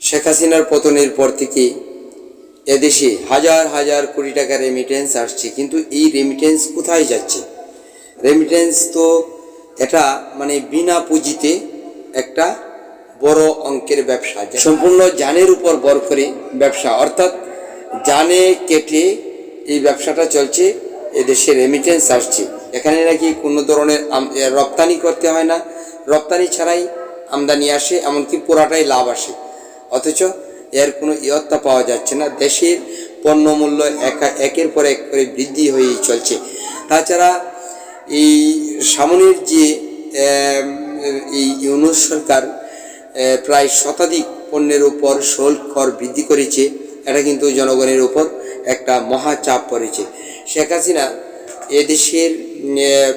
শেখ হাসিনার পতনের পর থেকে এদেশে হাজার হাজার কোটি টাকা রেমিটেন্স আসছে। কিন্তু এই রেমিটেন্স কোথায় যাচ্ছে? রেমিটেন্স তো এটা মানে বিনা পুঁজিতে একটা বড় অঙ্কের ব্যবসা সম্পূর্ণ জানের উপর বর করে ব্যবসা। অর্থাৎ জানে কেটে এই ব্যবসাটা চলছে, এদেশে রেমিটেন্স আসছে। এখানে নাকি কোনো ধরনের রপ্তানি করতে হয় না। রপ্তানি ছাড়াই আমদানি আসে, এমনকি পুরাটাই লাভ আসে। অথচ এর কোনো ইয়ত্তা পাওয়া যাচ্ছে না। দেশের পণ্যমূল্য একা একের পর এক করে বৃদ্ধি হয়েই চলছে। তাছাড়া এই সামনের যে এই ইউনুস সরকার প্রায় শতাধিক পণ্যের উপর শুল্ক কর বৃদ্ধি করেছে, এটা কিন্তু জনগণের উপর একটা মহা চাপ পড়েছে। শেখ হাসিনা এদেশের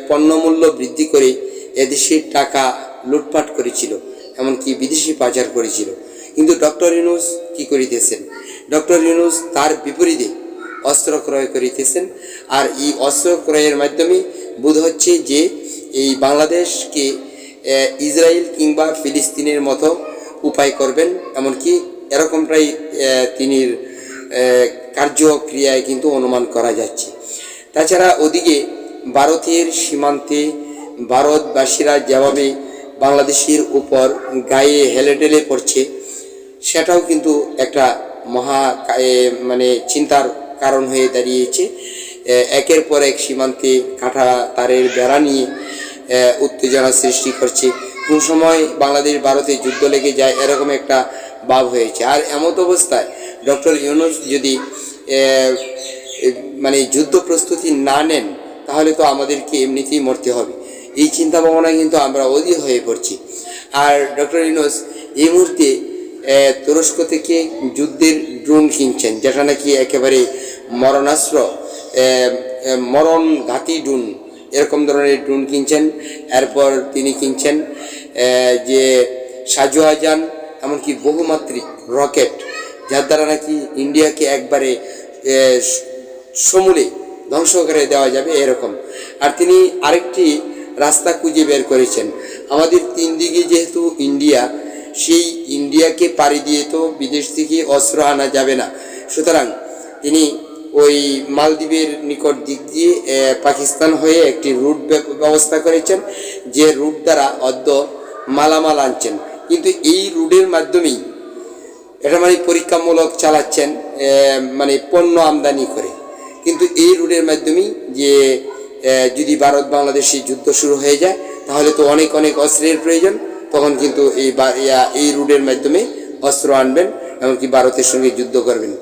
পণ্যমূল্য বৃদ্ধি করে এদেশের টাকা লুটপাট করেছিল, এমনকি বিদেশি পাচার করেছিল। কিন্তু ডক্টর ইউনুস কি করিতেছেন? ডক্টর ইউনুস তার বিপরীতে অস্ত্র ক্রয় করিতেছেন। আর এই অস্ত্র ক্রয়ের মাধ্যমে বোধ হচ্ছে যে এই বাংলাদেশকে ইসরায়েল কিংবা ফিলিস্তিনের মতো উপায় করবেন। এমনকি এরকমটাই তিনি কার্যক্রিয়ায় কিন্তু অনুমান করা যাচ্ছে। তাছাড়া ওদিকে ভারতের সীমান্তে ভারতবাসীরা যেভাবে বাংলাদেশের উপর গায়ে হেলে টেলে পড়ছে সেটাও কিন্তু একটা মহা মানে চিন্তার কারণ হয়ে দাঁড়িয়েছে। একের পর এক সীমান্তে কাঁটা তারের বেড়া নিয়ে উত্তেজনা সৃষ্টি করছে। কোন সময় বাংলাদেশ ভারতে যুদ্ধ লেগে যায় এরকম একটা ভাব হয়েছে। আর এমত অবস্থায় ডক্টর ইউনুস যদি মানে যুদ্ধ প্রস্তুতি না নেন, তাহলে তো আমাদেরকে এমনিতেই মরতে হবে। এই চিন্তা ভাবনা কিন্তু আমরা অধীর হয়ে পড়ছি। আর ডক্টর ইউনুস এই মুহূর্তে তুরস্ক থেকে যুদ্ধের ড্রোন কিনছেন যেটা নাকি একেবারে মরণাস্ত্র মরণ ঘাতি ড্রোন, এরকম ধরনের ড্রোন কিনছেন। এরপর তিনি কিনছেন যে শাহজাহান, এমনকি বহুমাত্রিক রকেট, যার দ্বারা নাকি ইন্ডিয়াকে একবারে সমূলে ধ্বংস করে দেওয়া যাবে এরকম। আর তিনি আরেকটি রাস্তা খুঁজে বের করেছেন। আমাদের তিন দিকে যেহেতু ইন্ডিয়া সেই ইন্ডিয়াকে পাড়ি দিয়ে তো বিদেশ থেকে অস্ত্র আনা যাবে না। সুতরাং তিনি ওই মালদ্বীপের নিকট দিক দিয়ে পাকিস্তান হয়ে একটি রুট ব্য- ব্যবস্থা করেছেন, যে রুট দ্বারা অদ্য মালামাল আনছেন। কিন্তু এই রুটের মাধ্যমেই এটা মানে পরীক্ষামূলক চালাচ্ছেন মানে পণ্য আমদানি করে। কিন্তু এই রুটের মাধ্যমেই যে যদি ভারত বাংলাদেশে যুদ্ধ শুরু হয়ে যায়, তাহলে তো অনেক অনেক অস্ত্রের প্রয়োজন। তখন কিন্তু এই এই রুটের মাধ্যমে অস্ত্র আনবেন এমনকি ভারতের সঙ্গে যুদ্ধ করবেন।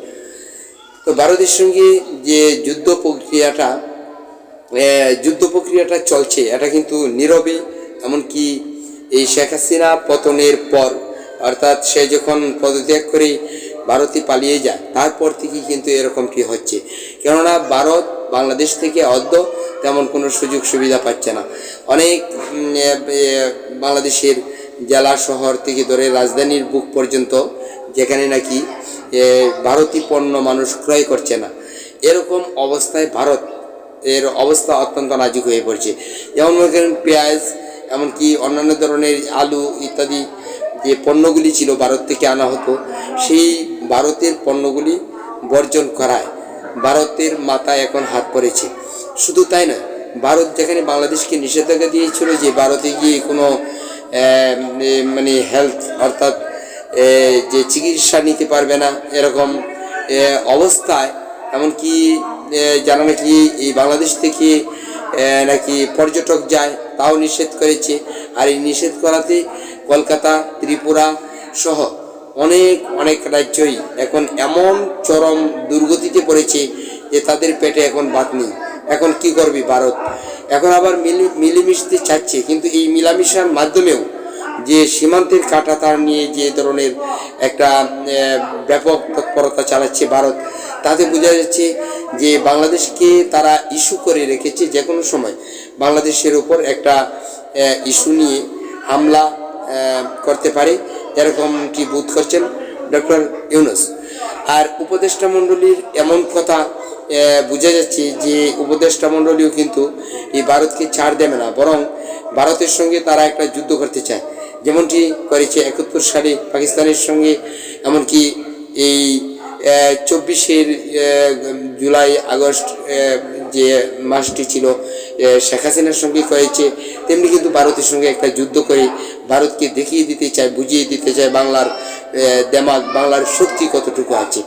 তো ভারতের সঙ্গে যে যুদ্ধ প্রক্রিয়াটা যুদ্ধ প্রক্রিয়াটা চলছে, এটা কিন্তু নীরবে, এমনকি এই শেখ হাসিনা পতনের পর, অর্থাৎ সে যখন পদত্যাগ করে ভারতে পালিয়ে যায়, তারপর থেকেই কিন্তু এরকমটি হচ্ছে। কেননা ভারত বাংলাদেশ থেকে অদ্য তেমন কোনো সুযোগ সুবিধা পাচ্ছে না। অনেক বাংলাদেশের জেলা শহর থেকে ধরে রাজধানীর বুক পর্যন্ত, যেখানে নাকি ভারতীয় পণ্য মানুষ ক্রয় করছে না। এরকম অবস্থায় ভারত, এর অবস্থা অত্যন্ত নাজুক হয়ে পড়ছে। যেমন মনে করেন, পেঁয়াজ, এমনকি অন্যান্য ধরনের আলু ইত্যাদি যে পণ্যগুলি ছিল ভারত থেকে আনা হতো, সেই ভারতের পণ্যগুলি বর্জন করায় ভারতের মাথায় এখন হাত পড়েছে। শুধু তাই নয়, ভারত যেখানে বাংলাদেশকে নিষেধাজ্ঞা দিয়েছিল যে ভারতে গিয়ে কোনো মানে হেলথ অর্থাৎ যে চিকিৎসা নিতে পারবে না এরকম অবস্থায়, এমনকি যারা নাকি এই বাংলাদেশ থেকে নাকি পর্যটক যায়, তাও নিষেধ করেছে। আর এই নিষেধ করাতে কলকাতা, ত্রিপুরা সহ অনেক অনেক রাজ্যই এখন এমন চরম দুর্গতিতে পড়েছে যে তাদের পেটে এখন ভাত নেই। এখন কি করবি ভারত? এখন আবার মিলি, মিলেমিশতে চাচ্ছে, কিন্তু এই মিলামিশার মাধ্যমেও যে সীমান্তের কাটা তার নিয়ে যে ধরনের একটা ব্যাপক তৎপরতা চালাচ্ছে ভারত, তাতে বোঝা যাচ্ছে যে বাংলাদেশকে তারা ইস্যু করে রেখেছে যে কোনো সময়। বাংলাদেশের উপর একটা ইস্যু নিয়ে হামলা করতে পারে এরকমটি বোধ করছেন? ডক্টর ইউনুস। আর উপদেষ্টা মণ্ডলীর এমন কথা বোঝা যাচ্ছে যে উপদেষ্টা মণ্ডলীও কিন্তু এই ভারতকে ছাড় দেবে না, বরং ভারতের সঙ্গে তারা একটা যুদ্ধ করতে চায়। যেমনটি করেছে একাত্তর সালে পাকিস্তানের সঙ্গে, এমনকি এই চব্বিশের জুলাই, আগস্ট যে মাসটি ছিল শেখ হাসিনার সঙ্গে করেছে, তেমনি কিন্তু ভারতের সঙ্গে একটা যুদ্ধ করে ভারতকে দেখিয়ে দিতে চায়, বুঝিয়ে দিতে চায় বাংলার দেমাগ বাংলার শক্তি কতটুকু আছে?